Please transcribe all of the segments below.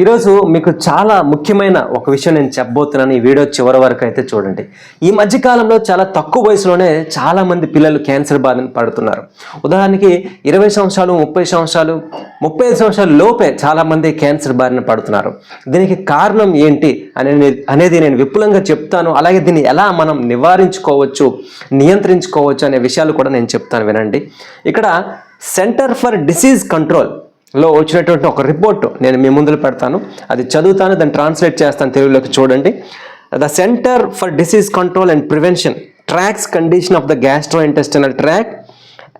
ఈరోజు మీకు చాలా ముఖ్యమైన ఒక విషయం నేను చెప్పబోతున్నాను ఈ వీడియో చివరి వరకు అయితే చూడండి. ఈ మధ్యకాలంలో చాలా తక్కువ వయసులోనే చాలామంది పిల్లలు క్యాన్సర్ బాధను పడుతున్నారు. ఉదాహరణకి ఇరవై సంవత్సరాలు ముప్పై సంవత్సరాలు ముప్పై ఐదు సంవత్సరాల లోపే చాలా మంది క్యాన్సర్ బారిన పడుతున్నారు. దీనికి కారణం ఏంటి అనేది అనేది నేను విపులంగా చెప్తాను. అలాగే దీన్ని ఎలా మనం నివారించుకోవచ్చు నియంత్రించుకోవచ్చు అనే విషయాలు కూడా నేను చెప్తాను వినండి. ఇక్కడ సెంటర్ ఫర్ డిసీజ్ కంట్రోల్ లో వచ్చినటువంటి ఒక రిపోర్ట్ నేను మీ ముందులు పెడతాను. అది చదువుతాను దాన్ని ట్రాన్స్లేట్ చేస్తాను తెలుగులోకి చూడండి. The centre for disease control and prevention tracks condition of the gastrointestinal tract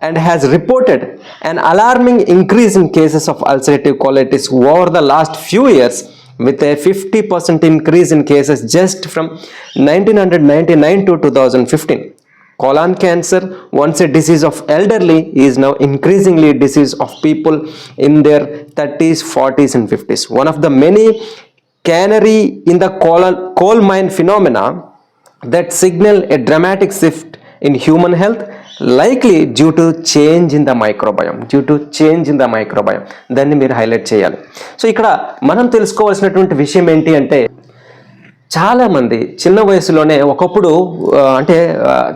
and has reported and alarming increase in cases of ulcerative colitis over the last few years with a fifty percent increase in cases just from nineteen hundred ninety nine to two thousand fifteen colon cancer once a disease of elderly is now increasingly a disease of people in their 30s 40s and 50s one of the many canary in the colon, coal mine phenomena that signal a dramatic shift in human health likely due to change in the microbiome due to change in the microbiome దాన్ని మీరు highlight చేయాలి so ఇక్కడ మనం తెలుసుకోవాల్సినటువంటి విషయం ఏంటి అంటే చాలామంది చిన్న వయసులోనే ఒకప్పుడు అంటే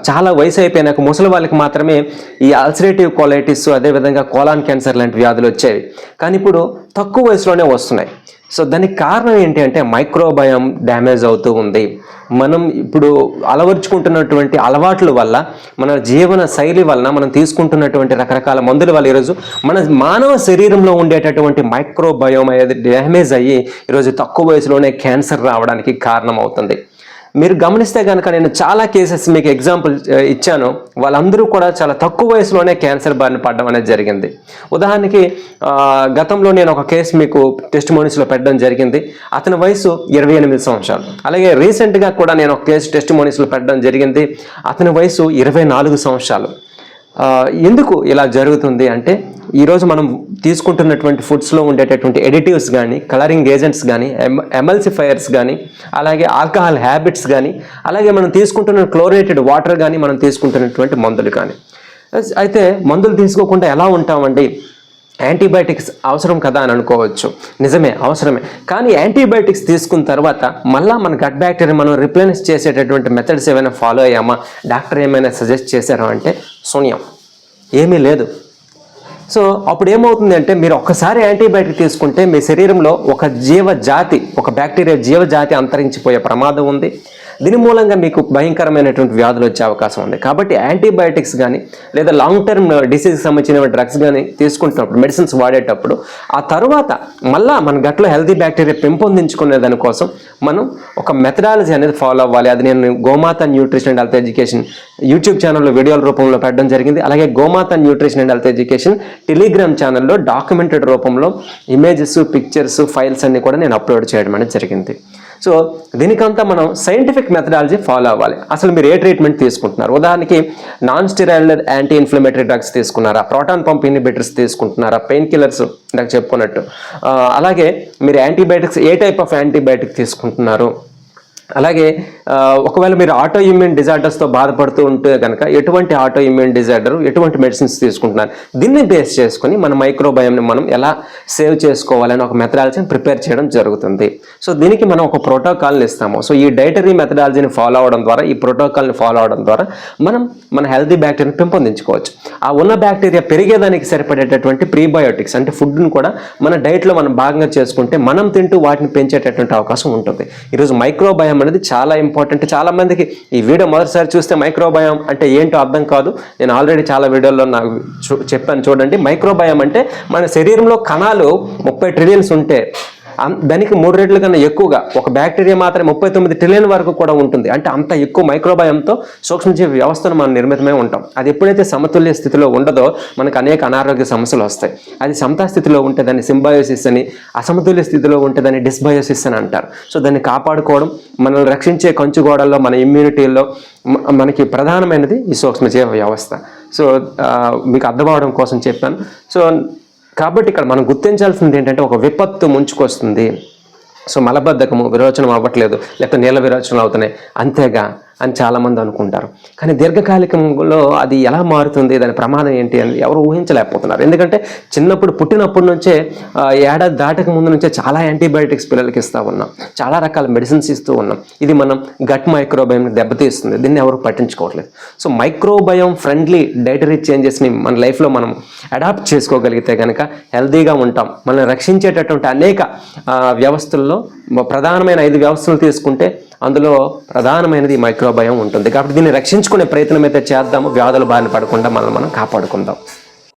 చాలా వయసు అయిపోయినాక ముసలి వాళ్ళకి మాత్రమే ఈ అల్సరేటివ్ కోలైటిస్ అదేవిధంగా కోలాన్ క్యాన్సర్ లాంటి వ్యాధులు వచ్చేవి. కానీ ఇప్పుడు తక్కువ వయసులోనే వస్తున్నాయి. సో దానికి కారణం ఏంటి అంటే మైక్రోబయం డ్యామేజ్ అవుతూ ఉంది. మనం ఇప్పుడు అలవర్చుకుంటున్నటువంటి అలవాట్ల వల్ల మన జీవన శైలి వలన మనం తీసుకుంటున్నటువంటి రకరకాల మందుల వల్ల ఈరోజు మన మానవ శరీరంలో ఉండేటటువంటి మైక్రోబయోమ్ అనేది డ్యామేజ్ అయ్యి ఈరోజు తక్కువ వయసులోనే క్యాన్సర్ రావడానికి కారణం అవుతుంది మీరు గమనిస్తే కనుక నేను చాలా కేసెస్ మీకు ఎగ్జాంపుల్ ఇచ్చాను. వాళ్ళందరూ కూడా చాలా తక్కువ వయసులోనే క్యాన్సర్ బారిన పడడం అనేది జరిగింది. ఉదాహరణకి గతంలో నేను ఒక కేసు మీకు టెస్ట్ మోనీస్లో పెట్టడం జరిగింది. అతని వయసు ఇరవై ఎనిమిది సంవత్సరాలు. అలాగే రీసెంట్గా కూడా నేను ఒక కేసు టెస్ట్ మోనీస్లో పెట్టడం జరిగింది. అతని వయసు ఇరవై నాలుగు సంవత్సరాలు. ఎందుకు ఇలా జరుగుతుంది అంటే ఈరోజు మనం తీసుకుంటున్నటువంటి ఫుడ్స్లో ఉండేటటువంటి ఎడిటివ్స్ కానీ కలరింగ్ ఏజెంట్స్ కానీ ఎమల్సిఫైయర్స్ కానీ అలాగే ఆల్కహాల్ హ్యాబిట్స్ కానీ అలాగే మనం తీసుకుంటున్న క్లోరేటెడ్ వాటర్ కానీ మనం తీసుకుంటున్నటువంటి మందులు కానీ అయితే మందులు తీసుకోకుండా ఎలా ఉంటామండి? యాంటీబయాటిక్స్ అవసరం కదా అని అనుకోవచ్చు. నిజమే అవసరమే. కానీ యాంటీబయాటిక్స్ తీసుకున్న తర్వాత మళ్ళీ మన గట్ బ్యాక్టీరియా మనం రిప్లేనిష్ చేసేటటువంటి మెథడ్స్ ఏమైనా ఫాలో అయ్యామా? డాక్టర్ ఏమైనా సజెస్ట్ చేశారా అంటే శూన్యం. ఏమీ లేదు. సో అప్పుడు ఏమవుతుంది అంటే మీరు ఒక్కసారి యాంటీబయాటిక్ తీసుకుంటే మీ శరీరంలో ఒక జీవజాతి ఒక బ్యాక్టీరియా జీవజాతి అంతరించిపోయే ప్రమాదం ఉంది. దీని మూలంగా మీకు భయంకరమైనటువంటి వ్యాధులు వచ్చే అవకాశం ఉంది. కాబట్టి యాంటీబయాటిక్స్ కానీ లేదా లాంగ్ టర్మ్ డిసీజ్కి సంబంధించిన డ్రగ్స్ కానీ తీసుకుంటున్నప్పుడు మెడిసిన్స్ వాడేటప్పుడు ఆ తర్వాత మళ్ళా మన గట్లో హెల్తీ బ్యాక్టీరియా పెంపొందించుకునే దానికోసం మనం ఒక మెథడాలజీ అనేది ఫాలో అవ్వాలి. అది నేను Gomata nutrition and health education YouTube ఛానల్లో వీడియోల రూపంలో పెట్టడం జరిగింది. అలాగే Gomata nutrition and health education Telegram ఛానల్లో డాక్యుమెంటెడ్ రూపంలో ఇమేజెస్ పిక్చర్స్ ఫైల్స్ అన్ని కూడా నేను అప్లోడ్ చేయడం అనేది జరిగింది. సో దీనికంతా మనం సైంటిఫిక్ మెథడాలజీ ఫాలో అవ్వాలి. అసలు మీరు ఏ ట్రీట్మెంట్ తీసుకుంటున్నారు? ఉదాహరణకి non steroid anti inflammatory drugs తీసుకున్నారా? ప్రోటాన్ పంప్ ఇన్హిబిటర్స్ తీసుకుంటున్నారా? పెయిన్ కిల్లర్స్ ఇందాక చెప్పుకున్నట్టు. అలాగే మీరు యాంటీబయాటిక్స్ ఏ టైప్ ఆఫ్ యాంటీబయాటిక్ తీసుకుంటున్నారు? అలాగే ఒకవేళ మీరు ఆటో ఇమ్యూన్ డిజార్డర్స్తో బాధపడుతూ ఉంటే కనుక ఎటువంటి ఆటో ఇమ్యూన్ డిజార్డర్ ఎటువంటి మెడిసిన్స్ తీసుకుంటున్నారు? దీన్ని బేస్ చేసుకొని మన మైక్రోబయంని మనం ఎలా సేవ్ చేసుకోవాలని ఒక మెథడాలజీని ప్రిపేర్ చేయడం జరుగుతుంది. సో దీనికి మనం ఒక ప్రోటోకాల్ని ఇస్తాము. సో ఈ డైటరీ మెథడాలజీని ఫాలో అవడం ద్వారా ఈ ప్రోటోకాల్ని ఫాలో అవడం ద్వారా మనం మన హెల్తీ బ్యాక్టీరియాని పెంపొందించుకోవచ్చు. ఆ ఉన్న బ్యాక్టీరియా పెరిగేదానికి సరిపడేటటువంటి ప్రీబయోటిక్స్ అంటే ఫుడ్ని కూడా మన డైట్లో మనం భాగంగా చేసుకుంటే మనం తింటూ వాటిని పెంచేటటువంటి అవకాశం ఉంటుంది. ఈరోజు మైక్రోబయం అనేది చాలా ఇంపార్టెంట్ చాలా మందికి ఈ వీడియో మొదటిసారి చూస్తే మైక్రోబయం అంటే ఏంటో అర్థం కాదు. నేను ఆల్రెడీ చాలా వీడియోల్లో నాకు చూ- చెప్పాను చూడండి. మైక్రోబయం అంటే మన శరీరంలో కణాలు ముప్పై ట్రిలియన్స్ ఉంటే దానికి మూడు రెట్లు కన్నా ఎక్కువగా ఒక బ్యాక్టీరియా మాత్రం ముప్పై తొమ్మిది ట్రిలియన్ వరకు కూడా ఉంటుంది. అంటే అంత ఎక్కువ మైక్రోబయంతో సూక్ష్మజీవి వ్యవస్థను మనం నిర్మితమై ఉంటాం. అది ఎప్పుడైతే సమతుల్య స్థితిలో ఉండదో మనకు అనేక అనారోగ్య సమస్యలు వస్తాయి. అది సమతా స్థితిలో ఉంటే దాన్ని సింబయోసిస్ అని అసమతుల్య స్థితిలో ఉంటే దాన్ని డిస్బయోసిస్ అని అంటారు. సో దాన్ని కాపాడుకోవడం మనల్ని రక్షించే కంచు గోడల్లో మన ఇమ్యూనిటీల్లో మనకి ప్రధానమైనది ఈ సూక్ష్మజీవ వ్యవస్థ. సో మీకు అర్థం కోసం చెప్పాను. సో కాబట్టి ఇక్కడ మనం గుర్తించాల్సింది ఏంటంటే ఒక విపత్తు ముంచుకొస్తుంది. సో మలబద్ధకము విరోచనం అవ్వట్లేదు. లేకపోతే నీళ్ళ విరోచనలు అవుతున్నాయి. అంతేగా. అని చాలామంది అనుకుంటారు. కానీ దీర్ఘకాలికంలో అది ఎలా మారుతుంది? దాని ప్రమాదం ఏంటి అని ఎవరు ఊహించలేకపోతున్నారు. ఎందుకంటే చిన్నప్పుడు పుట్టినప్పటి నుంచే ఏడాది దాటక ముందు నుంచే చాలా యాంటీబయాటిక్స్ పిల్లలకి ఇస్తూ ఉన్నాం. చాలా రకాల మెడిసిన్స్ ఇస్తూ ఉన్నాం. ఇది మనం గట్ మైక్రోబయోమ్ని దెబ్బతీస్తుంది. దీన్ని ఎవరు పట్టించుకోవట్లేదు. సో మైక్రోబయం ఫ్రెండ్లీ డైటరీ చేంజెస్ని మన లైఫ్లో మనం అడాప్ట్ చేసుకోగలిగితే కనుక హెల్దీగా ఉంటాం. మనల్ని రక్షించేటటువంటి అనేక వ్యవస్థల్లో ప్రధానమైన ఐదు వ్యవస్థలు తీసుకుంటే అందులో ప్రధానమైనది మైక్రోబయం ఉంటుంది. కాబట్టి దీన్ని రక్షించుకునే ప్రయత్నం అయితే చేద్దాము వ్యాధుల బారిన పడకుండా మనల్ని మనం కాపాడుకుందాం.